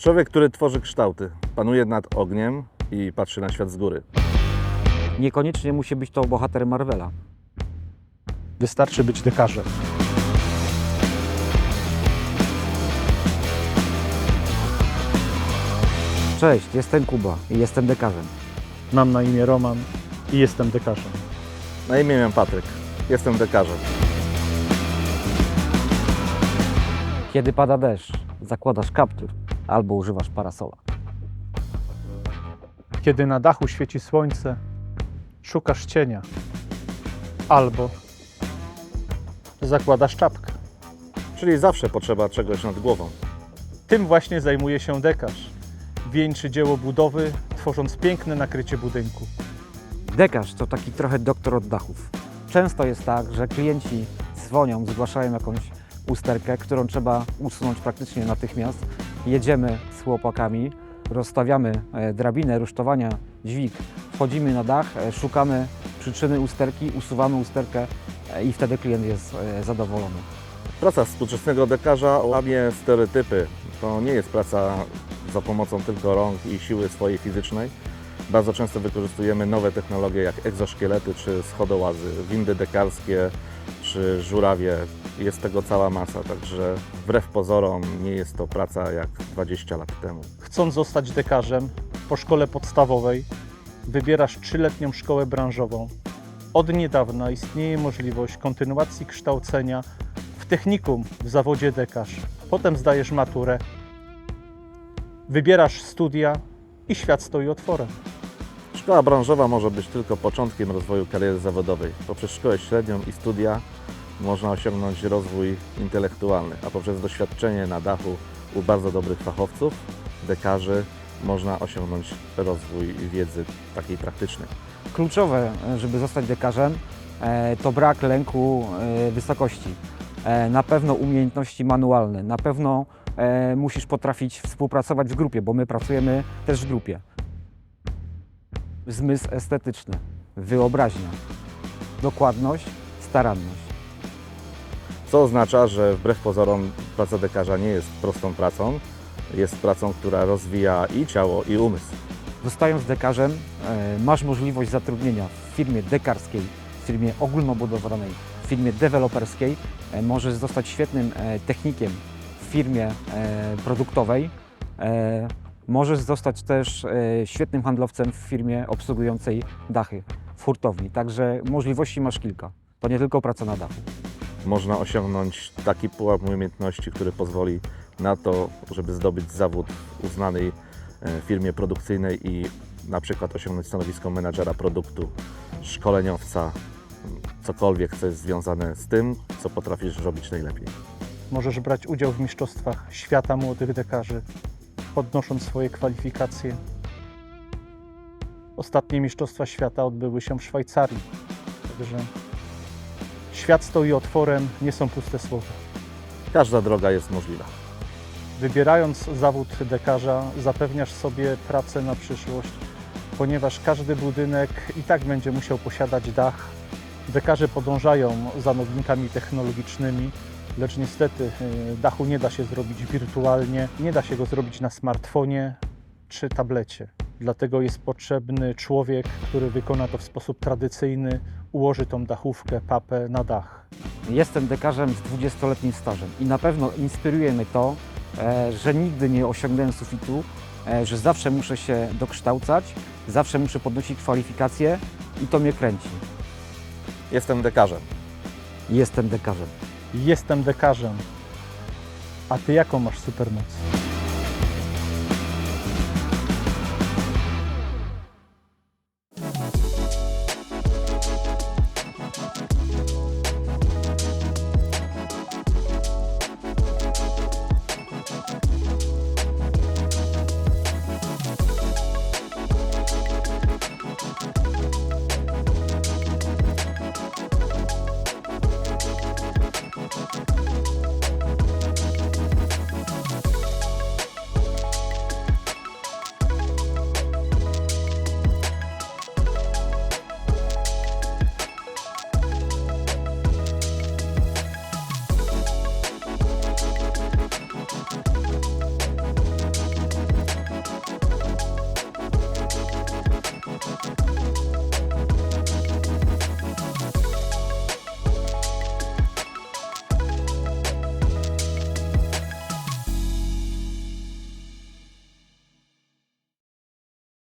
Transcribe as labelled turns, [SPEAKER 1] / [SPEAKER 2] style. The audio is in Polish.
[SPEAKER 1] Człowiek, który tworzy kształty, panuje nad ogniem i patrzy na świat z góry.
[SPEAKER 2] Niekoniecznie musi być to bohater Marvela.
[SPEAKER 3] Wystarczy być dekarzem.
[SPEAKER 2] Cześć, jestem Kuba i jestem dekarzem.
[SPEAKER 3] Mam na imię Roman i jestem dekarzem.
[SPEAKER 1] Na imię miałem Patryk. Jestem dekarzem.
[SPEAKER 2] Kiedy pada deszcz, zakładasz kaptur albo używasz parasola.
[SPEAKER 3] Kiedy na dachu świeci słońce, szukasz cienia albo zakładasz czapkę.
[SPEAKER 1] Czyli zawsze potrzeba czegoś nad głową.
[SPEAKER 3] Tym właśnie zajmuje się dekarz. Wieńczy dzieło budowy, tworząc piękne nakrycie budynku.
[SPEAKER 2] Dekarz to taki trochę doktor od dachów. Często jest tak, że klienci dzwonią, zgłaszają jakąś usterkę, którą trzeba usunąć praktycznie natychmiast. Jedziemy z chłopakami, rozstawiamy e, drabinę rusztowania, dźwig, wchodzimy na dach, e, szukamy przyczyny usterki, usuwamy usterkę e, i wtedy klient jest zadowolony.
[SPEAKER 1] Praca współczesnego dekarza łamie stereotypy. To nie jest praca za pomocą tylko rąk i siły swojej fizycznej. Bardzo często wykorzystujemy nowe technologie jak egzoszkielety czy schodołazy, windy dekarskie czy żurawie. Jest tego cała masa, także wbrew pozorom nie jest to praca jak 20 lat temu.
[SPEAKER 3] Chcąc zostać dekarzem po szkole podstawowej, wybierasz trzyletnią szkołę branżową. Od niedawna istnieje możliwość kontynuacji kształcenia w technikum w zawodzie dekarz. Potem zdajesz maturę, wybierasz studia i świat stoi otworem.
[SPEAKER 1] Szkoła branżowa może być tylko początkiem rozwoju kariery zawodowej. Poprzez szkołę średnią i studia można osiągnąć rozwój intelektualny, a poprzez doświadczenie na dachu u bardzo dobrych fachowców, dekarzy, można osiągnąć rozwój wiedzy takiej praktycznej.
[SPEAKER 2] Kluczowe, żeby zostać dekarzem, e, to brak lęku e, wysokości. E, Na pewno umiejętności manualne, na pewno musisz potrafić współpracować w grupie, bo my pracujemy też w grupie. Zmysł estetyczny, wyobraźnia, dokładność, staranność.
[SPEAKER 1] Co oznacza, że wbrew pozorom praca dekarza nie jest prostą pracą, jest pracą, która rozwija i ciało, i umysł.
[SPEAKER 2] Zostając dekarzem, e, masz możliwość zatrudnienia w firmie dekarskiej, w firmie ogólnobudowlanej, w firmie deweloperskiej. E, Możesz zostać świetnym e, technikiem w firmie produktowej. Możesz zostać też świetnym handlowcem w firmie obsługującej dachy w hurtowni. Także możliwości masz kilka. To nie tylko praca na dachu.
[SPEAKER 1] Można osiągnąć taki pułap umiejętności, który pozwoli na to, żeby zdobyć zawód uznanej e, firmie produkcyjnej i na przykład osiągnąć stanowisko menadżera produktu, szkoleniowca, cokolwiek, co jest związane z tym, co potrafisz robić najlepiej.
[SPEAKER 3] Możesz brać udział w mistrzostwach świata młodych dekarzy, podnosząc swoje kwalifikacje. Ostatnie mistrzostwa świata odbyły się w Szwajcarii. Także świat stoi otworem, nie są puste słowa.
[SPEAKER 1] Każda droga jest możliwa.
[SPEAKER 3] Wybierając zawód dekarza, zapewniasz sobie pracę na przyszłość, ponieważ każdy budynek i tak będzie musiał posiadać dach. Dekarze podążają za nowinкami technologicznymi, lecz niestety y, dachu nie da się zrobić wirtualnie, nie da się go zrobić na smartfonie czy tablecie. Dlatego jest potrzebny człowiek, który wykona to w sposób tradycyjny, ułoży tą dachówkę, papę na dach.
[SPEAKER 2] Jestem dekarzem z 20-letnim stażem i na pewno inspiruje mnie to, e, że nigdy nie osiągnąłem sufitu, e, że zawsze muszę się dokształcać, zawsze muszę podnosić kwalifikacje i to mnie kręci.
[SPEAKER 1] Jestem dekarzem.
[SPEAKER 2] Jestem dekarzem.
[SPEAKER 3] Jestem dekarzem. A ty jaką masz supermoc?